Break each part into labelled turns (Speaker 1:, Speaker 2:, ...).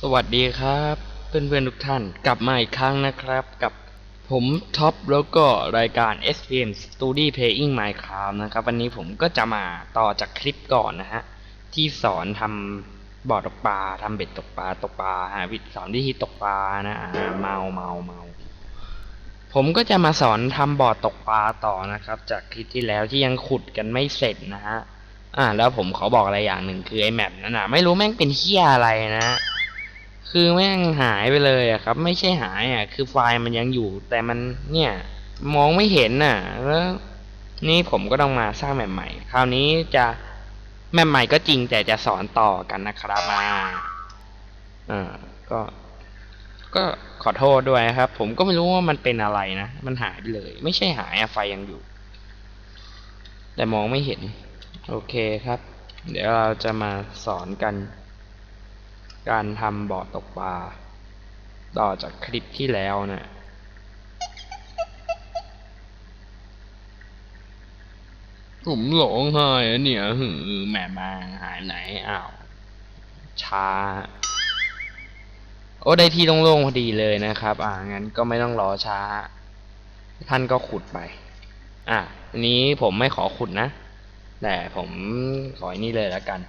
Speaker 1: สวัสดีครับ เพื่อนๆทุกท่านกลับมาอีกครั้งนะครับ กับผมท็อปแล้วก็รายการ SPM Study Playing Minecraft นะครับ วันนี้ผมก็จะมาต่อจากคลิปก่อนนะฮะ ที่สอนทำบ่อตกปลาทำเบ็ดตกปลาตกปลาฮะวิธีสอนวิธีตกปลานะอ่าเมาเมาเมาผมก็จะมาสอนทำบ่อตกปลาต่อนะครับ จากคลิปที่แล้วที่ยังขุดกันไม่เสร็จนะฮะอ่าแล้วผมขอบอกอะไรอย่างหนึ่งคือไอ้แมปนั้นนะไม่รู้แม่งเป็นเฮียอะไรนะ คือแม่งหายไปเลยอะครับ ไม่ใช่หายอะคือไฟล์มันยังอยู่ แต่มันเนี่ย มองไม่เห็นน่ะแล้วนี่ผมก็ต้องมาสร้างแมปใหม่ คราวนี้จะแมปใหม่ก็จริงแต่จะสอนต่อกันนะครับอ่าอ่าก็ก็ขอโทษด้วยครับ ผมก็ไม่รู้ว่ามันเป็นอะไรนะ มันหายไปเลย ไม่ใช่หายอะไฟยังอยู่ แต่มองไม่เห็น โอเคครับ เดี๋ยวเราจะมาสอนกัน การทำบ่อตกปลาต่อจากคลิปที่แล้วนะผมหลงหายเนี่ยหือแหม่มาหายไหนอ้าวช้า โอ้ได้ที่โล่งๆพอดีเลยนะครับ อ่างั้นก็ไม่ต้องรอช้า ท่านก็ขุดไป อะอันนี้ผมไม่ขอขุดนะ แต่ผมขออันนี้เลยแล้วกัน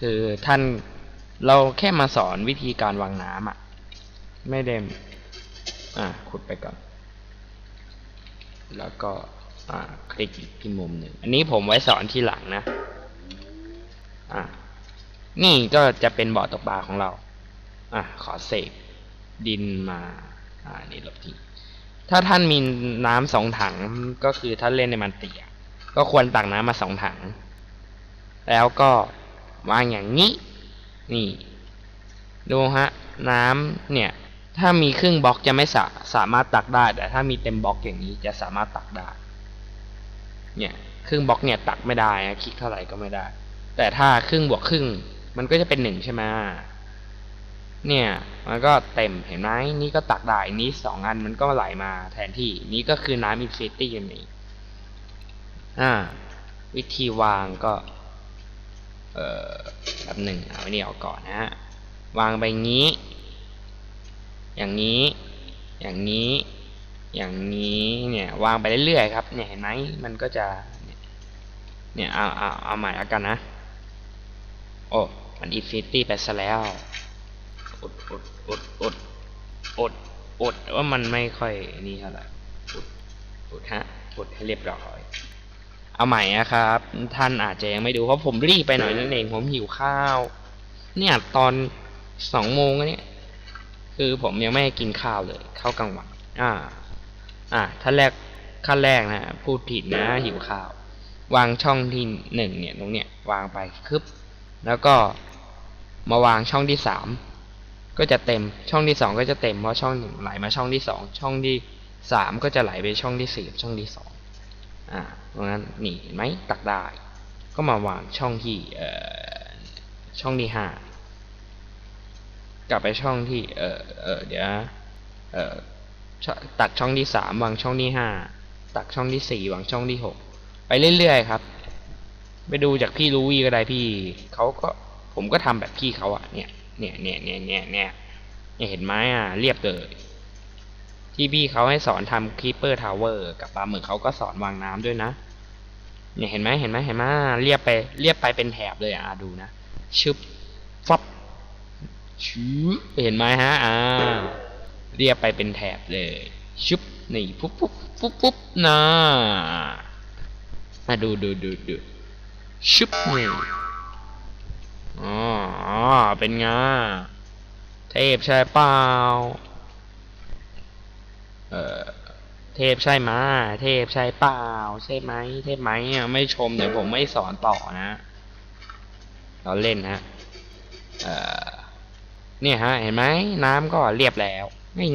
Speaker 1: คือท่าน เราแค่มาสอนวิธีการวางน้ำอะ ไม่ได้อะขุดไปก่อน แล้วก็อ่าคลิกอีกที่มุมหนึ่ง อันนี้ผมไว้สอนทีหลังนะ อะ นี่ก็จะเป็นบ่อตกปลาของเรา อะ ขอเสกดินมา อ่า นี่ลบทิ้งถ้าท่านมีน้ำสองถังก็คือท่านเล่นในมันเตียก็ควรตักน้ำมาสองถัง แล้วก็วางอย่างนี้ นี่ ดูฮะ น้ำเนี่ย ถ้ามีครึ่งบล็อกจะไม่สาสามารถตักได้ แต่ถ้ามีเต็มบล็อกอย่างนี้จะสามารถตักได้ เนี่ย ครึ่งบล็อกเนี่ยตักไม่ได้นะคลิกเท่าไหร่ก็ไม่ได้ แต่ถ้าครึ่งบวกครึ่ง มันก็จะเป็นหนึ่งใช่ไหมเนี่ย มันก็เต็มเห็นไหมนี่ก็ตักได้นี้สองอันมันก็ไหลมาแทนที่ นี่ก็คือน้ำอินฟินิตี้อย่างนี้ อ่า วิธีวางก็ เอ่อแบบหนึ่งเอาไว้นี่ออกก่อนนะฮะวางไปงี้ อย่างนี้ อย่างนี้ อย่างนี้เนี่ยวางไปเรื่อยๆครับเนี่ยเห็นไหมมันก็จะ เนี่ยเนี่ยเอาเอาเอาใหม่แล้วกันนะ โอ้มันอินฟินิตี้ไปซะแล้วอดอดอดอดอดอดว่ามันไม่ค่อยนี่เท่าไหร่อดอดฮะอดให้เรียบร้อย เอาใหม่นะครับ ท่านอาจจะยังไม่ดูเพราะผมรีบไปหน่อยนั่นเองผมหิวข้าว เนี่ยตอนสองโมงเนี่ยคือผมยังไม่กินข้าวเลยข้าวกลางวันอ่า อ่าท่านแรกขั้นแรกนะพูดผิดนะหิวข้าว วางช่องที่หนึ่งเนี่ยตรงเนี้ยวางไปคึบแล้วก็มาวางช่องที่สามก็จะเต็มช่องที่สองก็จะเต็มเพราะช่องหนึ่งไหลมาช่องที่สองช่องที่สามก็จะไหลไปช่องที่สี่กับช่องที่สอง อ่าเพราะงั้นนี่เห็นไหมตักได้ ก็มาวางช่องที่เอ่อช่องที่ห้ากลับไปช่องที่เออเออเดี๋ยวเออช่อตัดช่องที่สามวางช่องที่ห้าตัดช่องที่สี่วางช่องที่หกไปเรื่อยๆครับ ไปดูจากพี่รู้วีก็ได้พี่เขาก็ผมก็ทำแบบพี่เขาอะเนี่ยเนี่ยเนี่ยเนี่ยเนี่ยเนี่ยเห็นไหมอะเรียบเลย ที่พี่เขาให้สอนทำคีเปอร์ทาวเวอร์กับปลาหมึกเขาก็สอนวางน้ำด้วยนะเนี่ยเห็นไหมเห็นไหมเห็นไหมเรียบไปเรียบไปเป็นแถบเลยอะดูนะชึบฟับชืบเห็นไหมฮะอ่าเรียบไปเป็นแถบเลยชึบนี่ปุ๊บปุ๊บปุ๊บปุ๊บนะมาดูดูดูดูชึบนี่อ๋ออ๋อเป็นไงเทพใช่เปล่า เออเทพใช่ไหมเทพใช่เปล่า ใช่ไหมเทพไหมไม่ชมเดี๋ยวผมไม่สอนต่อนะ เราเล่นฮะเออเนี่ยฮะ เห็นไหมน้ำก็เรียบแล้ว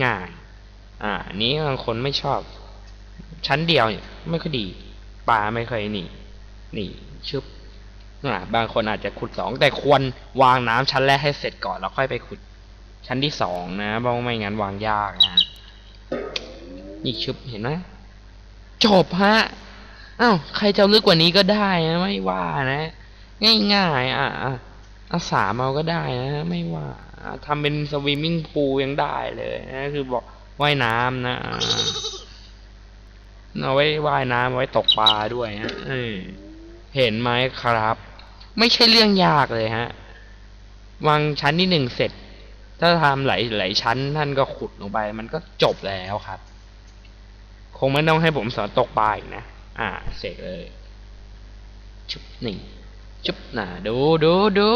Speaker 1: ง่ายๆอ่าอันนี้บางคนไม่ชอบ ชั้นเดียวเนี่ยไม่ค่อยดีปลาไม่เค่อยนี่นี่ชึบอ่าบางคนอาจจะขุดสองแต่ควรวางน้ำชั้นแรกให้เสร็จก่อนแล้วค่อยไปขุด ชั้นที่สองนะเพราะไม่งั้นวางยากนะ อีกชุบเห็นไหมจบฮะอ้าวใครจะลึกกว่านี้ก็ได้นะไม่ว่านะ ง่ายๆอะอะอาสามเอาก็ได้นะไม่ว่าอ่าทำเป็นสวิมมิ่งพูลยังได้เลยนะคือบอกว่ายน้ำนะเอาไว้ว่ายน้ำเอาไว้ตกปลาด้วยฮะเเห็นไหมครับ ไม่ใช่เรื่องยากเลยฮะวางชั้นที่หนึ่งเสร็จ ถ้าทำหลายหลายชั้นท่านก็ขุดลงไป มันก็จบแล้วครับ คงไม่ต้องให้ผมสอนตกปลาอีกนะ อ่า เสร็จเลย ชุบหนึ่งชุบหนาดูดูดู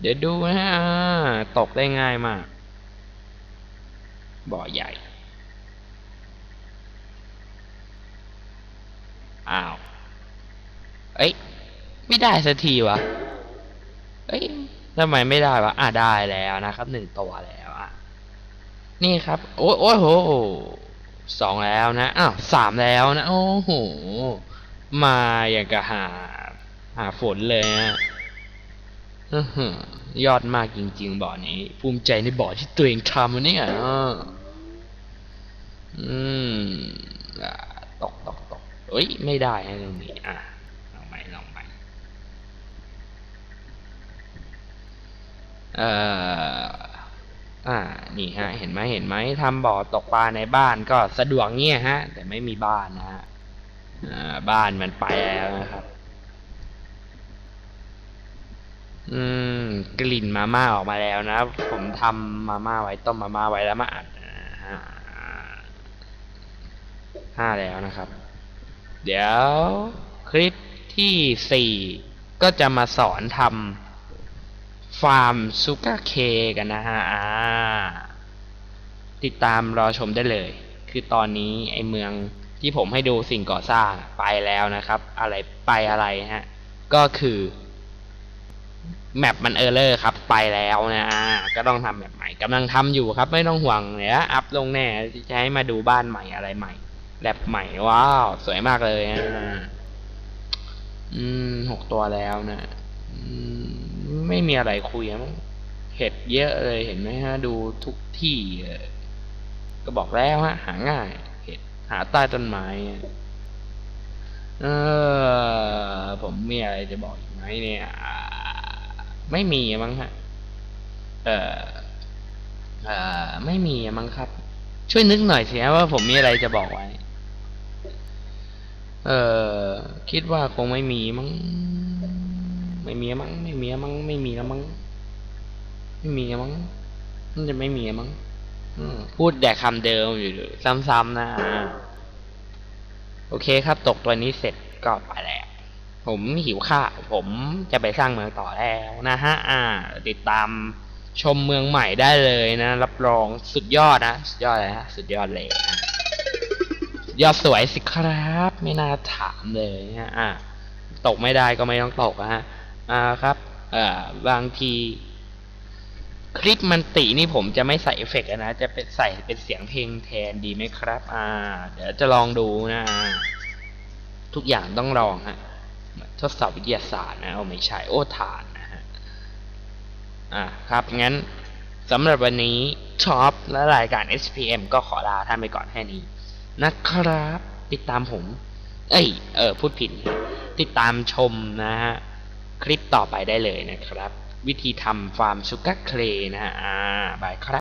Speaker 1: เดี๋ยวดูนะฮะตกได้ง่ายมาก บ่อใหญ่ อ้าว เอ้ย ไม่ได้สักทีวะ เอ้ยทำไมไม่ได้วะ อะได้แล้วนะครับหนึ่งตัวแล้วอะ นี่ครับ โอ้ยโอ้ยโห สองแล้วนะ อ้าวสามแล้วนะ โอ้โห มาอย่างกับหา หาฝนเลยฮะยอดมากจริง ๆ บ่อนี้ ภูมิใจในบ่อที่ตัวเองทำอะเนี่ยอืมตกตกตกเอ้ย ไม่ได้ฮะตรงนี้ อะลองใหม่ลองใหม่เอ่อ อ่า นี่ฮะ เห็นไหมเห็นไหมทำบ่อตกปลาในบ้านก็สะดวกเงี้ยฮะ แต่ไม่มีบ้านนะฮะบ้านมันไปแล้วนะครับ อืม กลิ่นมาม่าออกมาแล้วนะ ผมทำมาม่าไว้ต้มมาม่าไว้แล้วมาอัดห้าแล้วนะครับ เดี๋ยวคลิปที่สี่ก็จะมาสอนทำ ฟาร์มซูก r เคกันนะฮะอ่าติดตามรอชมได้เลย คือตอนนี้ไอเมืองที่ผมให้ดูสิ่งก่อสร้างไปแล้วนะครับ อะไรไปอะไรฮะ ก็คือแมปมันเออร์เลอร์ครับ ไปแล้วนะก็ต้องทำแมปใหม่กำลังทำอยู่ครับ ไม่ต้องห่วงเดี๋ยอัพลงแน่จะให้มาดูบ้านใหม่อะไรใหม่แลบใหม่ว้าว สวยมากเลยนะอืมหกตัวแล้วนะ ไม่มีอะไรคุยอะมั้งเห็ดเยอะเลยเห็นไหมฮะ ดูทุกที่ก็บอกแล้วฮะ หาง่าย เห็ดหาใต้ต้นไม้อะเออ ผมมีอะไรจะบอกอีกไหมเนี่ย ไม่มีมั้งฮะ เออเออไม่มีมั้งครับ ช่วยนึกหน่อยสิฮะว่าผมมีอะไรจะบอกไว้ เออคิดว่าคงไม่มีมั้ง ไม่มีมั้งไม่มีมั้งไม่มีแล้วมั้งไม่มีมั้งมันจะไม่มีมั้งพูดแต่คำเดิมอยู่ซ้ำๆนะโอเคครับ ตกตัวนี้เสร็จก็ไปแล้ว ผมหิวข้าวผมจะไปสร้างเมืองต่อแล้วนะฮะ อ่า ติดตามชมเมืองใหม่ได้เลยนะ รับรองสุดยอดนะ สุดยอดเลยฮะ สุดยอดเลยสุดยอดสวยสิครับ ไม่น่าถามเลยฮะ อ่า ตกไม่ได้ก็ไม่ต้องตกนะฮะ อ่าครับอ่อบางที คลิปมันตินี่ผมจะไม่ใส่เอฟเฟกต์นะ จะเป็นใส่เป็นเสียงเพลงแทนดีไหมครับ อ่า เดี๋ยวจะลองดูนะ ทุกอย่างต้องลองฮะทดสอบวิทยาศาสตร์นะโอ้ไม่ใช่โอ้ฐานนะฮะอ่าครับงั้นสำหรับวันนี้ช็อปและรายการ SPM ก็ขอลาท่านไปก่อนแค่นี้ นะครับ ติดตามผม เอ้ย เออพูดผิด ติดตามชมนะฮะ คลิปต่อไปได้เลยนะครับ วิธีทำฟาร์มชูการ์เคลนะฮะอ่าบายครับ